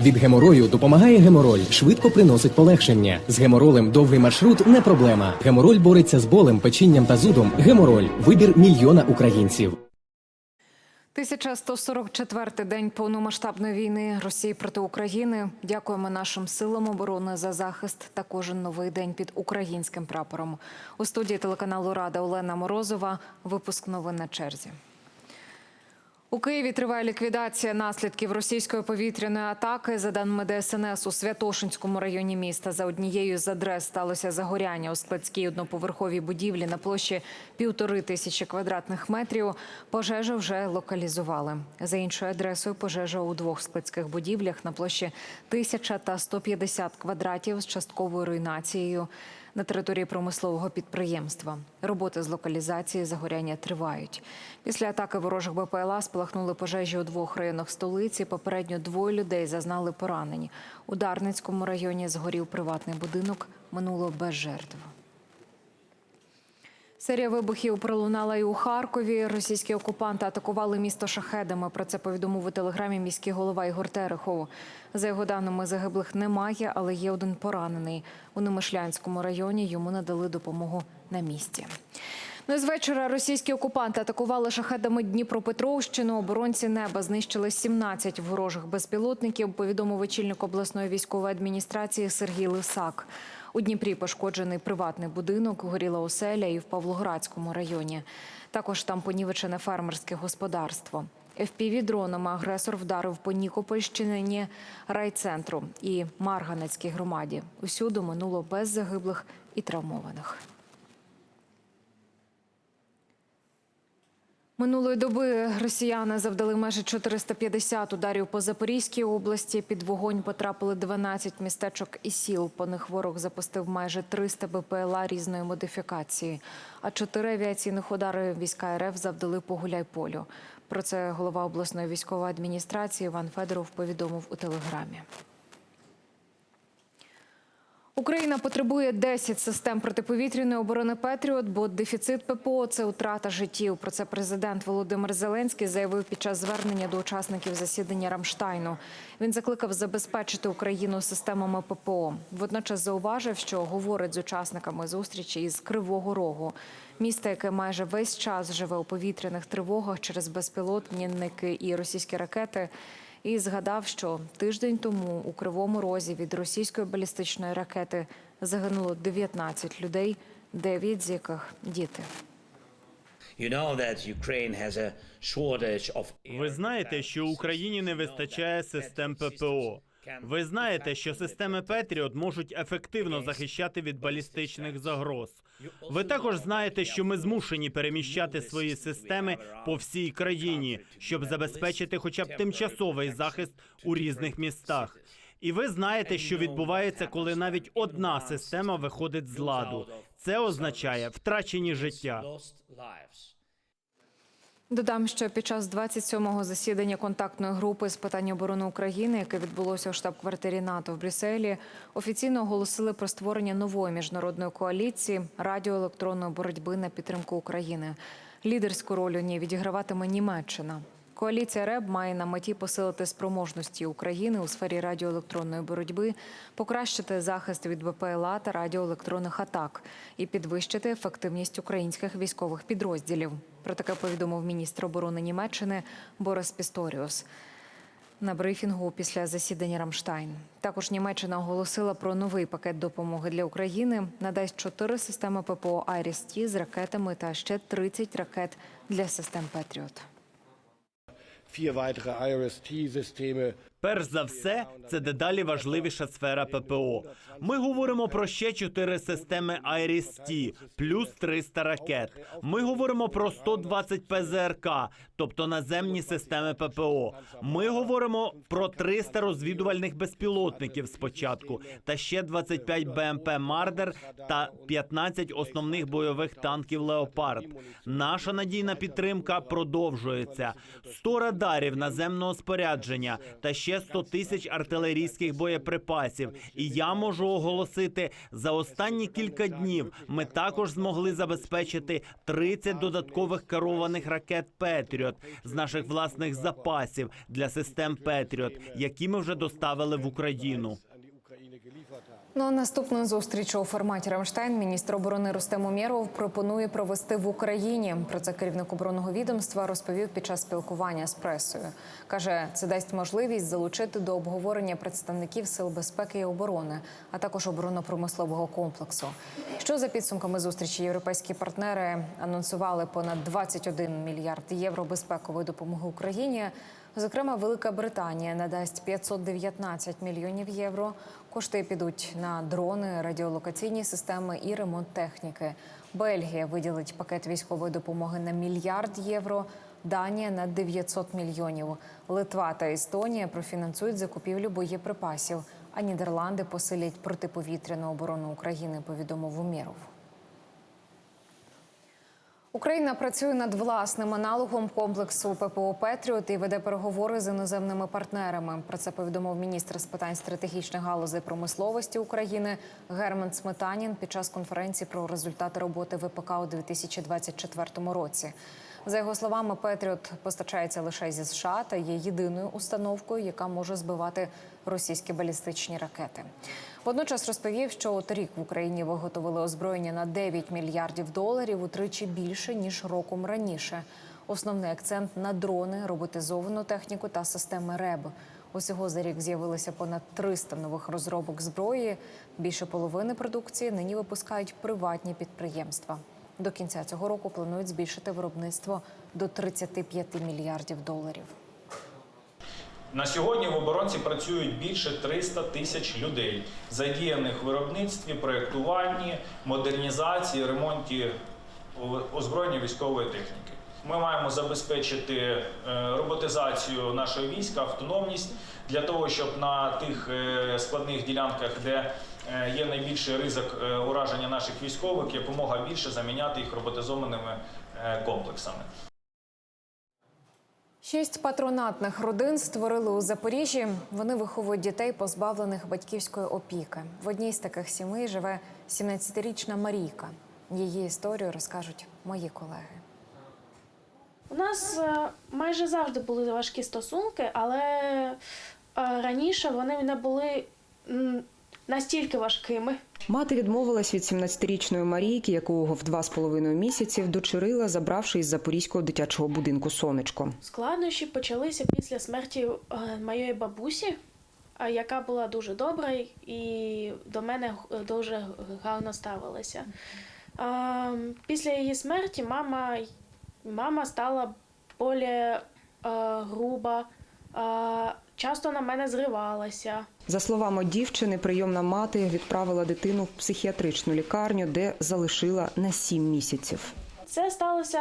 Від геморою допомагає гемороль, швидко приносить полегшення. З геморолем довгий маршрут не проблема. Гемороль бореться з болем, печінням та зудом. Гемороль вибір мільйона українців. 1144-й день повномасштабної війни Росії проти України. Дякуємо нашим силам оборони за захист та кожен новий день під українським прапором. У студії телеканалу Рада Олена Морозова. Випуск новин на черзі. У Києві триває ліквідація наслідків російської повітряної атаки. За даними ДСНС, у Святошинському районі міста за однією з адрес сталося загоряння у складській одноповерховій будівлі на площі півтори тисячі квадратних метрів. Пожежу вже локалізували. За іншою адресою пожежа у двох складських будівлях на площі тисяча та 150 квадратів з частковою руйнацією на території промислового підприємства. Роботи з локалізації загоряння тривають. Після атаки ворожих БПЛА спалахнули пожежі у двох районах столиці. Попередньо двоє людей зазнали поранень. У Дарницькому районі згорів приватний будинок. Минуло без жертв. Серія вибухів пролунала і у Харкові. Російські окупанти атакували місто шахедами. Про це повідомив у телеграмі міський голова Ігор Терехов. За його даними, загиблих немає, але є один поранений. У Немишлянському районі йому надали допомогу на місці. Ну і з вечора російські окупанти атакували шахедами Дніпропетровщину. Оборонці неба знищили 17 ворожих безпілотників. Повідомив очільник обласної військової адміністрації Сергій Лисак. У Дніпрі пошкоджений приватний будинок, горіла оселя і в Павлоградському районі. Також там понівечене фермерське господарство. fpv дронами агресор вдарив по Нікопольщині, райцентру і Марганецькій громаді. Усюди минуло без загиблих і травмованих. Минулої доби росіяни завдали майже 450 ударів по Запорізькій області. Під вогонь потрапили 12 містечок і сіл. По них ворог запустив майже 300 БПЛА різної модифікації. А чотири авіаційних удари війська РФ завдали по Гуляйполю. Про це голова обласної військової адміністрації Іван Федоров повідомив у телеграмі. Україна потребує 10 систем протиповітряної оборони Петріот, бо дефіцит ППО це утрата життів. Про це президент Володимир Зеленський заявив під час звернення до учасників засідання Рамштайну. Він закликав забезпечити Україну системами ППО. Водночас зауважив, що говорить з учасниками зустрічі із Кривого Рогу. Місто, яке майже весь час живе у повітряних тривогах через безпілотники і російські ракети. І згадав, що тиждень тому у Кривому Розі від російської балістичної ракети загинуло 19 людей, 9 з яких діти. Ви знаєте, що Україні не вистачає систем ППО. Ви знаєте, що системи Петріот можуть ефективно захищати від балістичних загроз. Ви також знаєте, що ми змушені переміщати свої системи по всій країні, щоб забезпечити хоча б тимчасовий захист у різних містах. І ви знаєте, що відбувається, коли навіть одна система виходить з ладу. Це означає втрачені життя. Додам, що під час 27-го засідання контактної групи з питань оборони України, яке відбулося у штаб-квартирі НАТО в Брюсселі, офіційно оголосили про створення нової міжнародної коаліції радіоелектронної боротьби на підтримку України. Лідерську роль у ній відіграватиме Німеччина. Коаліція РЕБ має на меті посилити спроможності України у сфері радіоелектронної боротьби, покращити захист від БПЛА та радіоелектронних атак і підвищити ефективність українських військових підрозділів. Про таке повідомив міністр оборони Німеччини Борис Пісторіус на брифінгу після засідання Рамштайн. Також Німеччина оголосила про новий пакет допомоги для України. Надасть чотири системи ППО «Айріс-Ті» з ракетами та ще 30 ракет для систем Петріот. Vier weitere IRIS-T-Systeme Перш за все, це дедалі важливіша сфера ППО. Ми говоримо про ще чотири системи IRIS-T, плюс 300 ракет. Ми говоримо про 120 ПЗРК, тобто наземні системи ППО. Ми говоримо про 300 розвідувальних безпілотників спочатку, та ще 25 БМП Мардер та 15 основних бойових танків Леопард. Наша надійна підтримка продовжується. 100 радарів наземного спорядження та ще ще 100 тисяч артилерійських боєприпасів. І я можу оголосити, за останні кілька днів ми також змогли забезпечити 30 додаткових керованих ракет Петріот з наших власних запасів для систем Петріот, які ми вже доставили в Україну. Haben. Ну наступну зустріч у форматі Рамштайн міністр оборони Рустем Умєров пропонує провести в Україні. Про це керівник оборонного відомства розповів під час спілкування з пресою. каже, це дасть можливість залучити до обговорення представників сил безпеки і оборони, а також оборонно-промислового комплексу. Що за підсумками зустрічі європейські партнери анонсували понад 21 мільярд євро безпекової допомоги Україні. Зокрема, Велика Британія надасть 519 мільйонів євро. Кошти підуть на дрони, радіолокаційні системи і ремонт техніки. Бельгія виділить пакет військової допомоги на мільярд євро. Данія на 900 мільйонів. Литва та Естонія профінансують закупівлю боєприпасів. А Нідерланди посилять протиповітряну оборону України. Повідомив Умєров. Україна працює над власним аналогом комплексу ППО Петріот і веде переговори з іноземними партнерами. Про це повідомив міністр з питань стратегічних галузей промисловості України Герман Сметанін під час конференції про результати роботи ВПК у 2024 році. За його словами, Петріот постачається лише зі США та є єдиною установкою, яка може збивати російські балістичні ракети. Водночас розповів, що торік в Україні виготовили озброєння на 9 мільярдів доларів утричі більше ніж роком раніше. Основний акцент на дрони, роботизовану техніку та системи РЕБ. Усього за рік з'явилося понад 300 нових розробок зброї. Більше половини продукції нині випускають приватні підприємства. До кінця цього року планують збільшити виробництво до 35 мільярдів доларів. На сьогодні в оборонці працюють більше 300 тисяч людей, задіяних в виробництві, проєктуванні, модернізації, ремонті озброєння військової техніки. Ми маємо забезпечити е, роботизацію нашого війська, автономність для того, щоб на тих е, складних ділянках, де є найбільший ризик е, ураження наших військових, якомога більше заміняти їх роботизованими е, комплексами. Шість патронатних родин створили у Запоріжжі. Вони виховують дітей, позбавлених батьківської опіки. В одній з таких сімей живе 17-річна Марійка. Її історію розкажуть мої колеги. У нас е, майже завжди були важкі стосунки, але е, раніше вони не були настільки важкими. Мати відмовилась від 17-річної Марійки, яку в два з половиною місяці вдочерила, забравши із запорізького дитячого будинку сонечко. Складнощі почалися після смерті е, моєї бабусі, е, яка була дуже добра і до мене дуже гарно ставилася. Е, Після її смерті мама, мама стала більш е, груба, е, часто на мене зривалася. За словами дівчини, прийомна мати відправила дитину в психіатричну лікарню, де залишила на сім місяців. Це сталося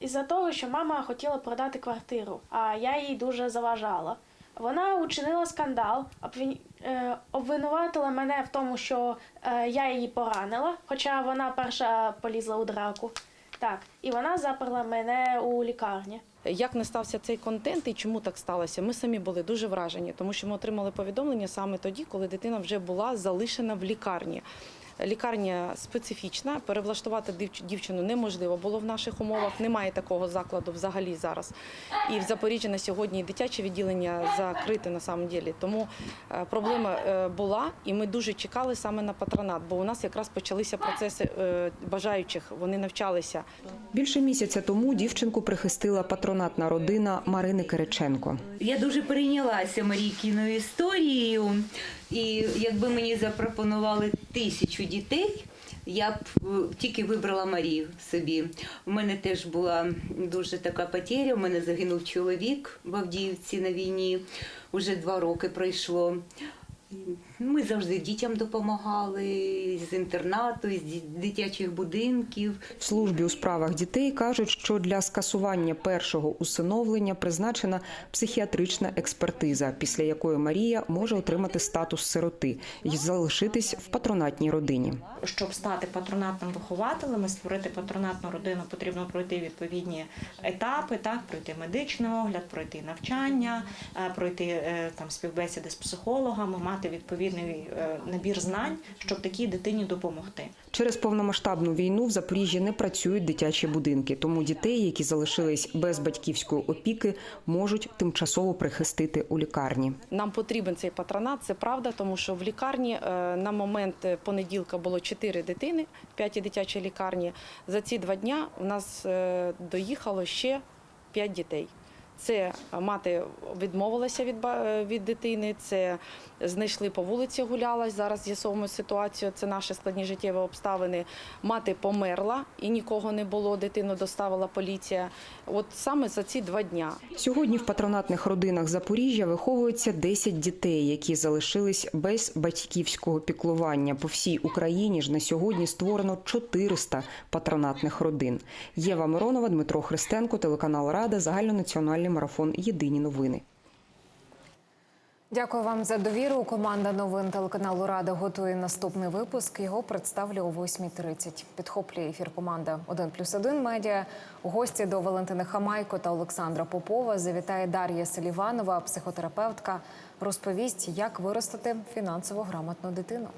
із-за того, що мама хотіла продати квартиру, а я їй дуже заважала. Вона учинила скандал, е, обвинуватила мене в тому, що е, я її поранила, хоча вона перша полізла у драку. Так, і вона заперла мене у лікарні. Як не стався цей контент і чому так сталося? Ми самі були дуже вражені, тому що ми отримали повідомлення саме тоді, коли дитина вже була залишена в лікарні. Лікарня специфічна, перевлаштувати дівчину неможливо було в наших умовах. Немає такого закладу взагалі зараз. І в Запоріжжі на сьогодні дитяче відділення закрите на самом ділі. Тому е, проблема е, була, і ми дуже чекали саме на патронат, бо у нас якраз почалися процеси е, бажаючих. Вони навчалися Більше місяця тому дівчинку прихистила патронатна родина Марини Кириченко. Я дуже перейнялася Марійкіною історією, і якби мені запропонували тисячу дітей, я б е, тільки вибрала Марію собі. У мене теж була дуже така потеря. У мене загинув чоловік в Авдіївці на війні. Уже два роки пройшло. Ми завжди дітям допомагали з інтернату, з ді- дитячих будинків. В службі у справах дітей кажуть, що для скасування першого усиновлення призначена психіатрична експертиза, після якої Марія може отримати статус сироти і залишитись в патронатній родині. Щоб стати патронатним вихователем і створити патронатну родину, потрібно пройти відповідні етапи, так пройти медичний огляд, пройти навчання, е, пройти е, там співбесіди з психологами, мати відповідний е, набір знань, щоб такій дитині допомогти. Через повномасштабну війну в Запоріжжі не працюють дитячі будинки, тому дітей, які залишились без батьківської опіки, можуть тимчасово прихистити у лікарні. Нам потрібен цей патронат, це правда, тому що в лікарні е, на момент понеділка було 4 дитини, 5 дитячій лікарні. За ці два дня у нас е, доїхало ще 5 дітей. Це мати відмовилася від, е, від дитини, це знайшли по вулиці, гуляла. Зараз з'ясовуємо ситуацію. Це наші складні життєві обставини. Мати померла і нікого не було. Дитину доставила поліція. От саме за ці два дня. Сьогодні в патронатних родинах Запоріжжя виховується 10 дітей, які залишились без батьківського піклування. По всій Україні ж на сьогодні створено 400 патронатних родин. Єва Миронова, Дмитро Христенко, телеканал Рада, загальнонаціональний марафон. Єдині новини. Дякую вам за довіру. Команда новин телеканалу Рада готує наступний випуск. Його представлю о 8.30. Підхоплює ефір команда 1+,1 медіа. Гості до Валентини Хамайко та Олександра Попова завітає Дар'я Селіванова, психотерапевтка. Розповість, як виростити фінансово грамотну дитину.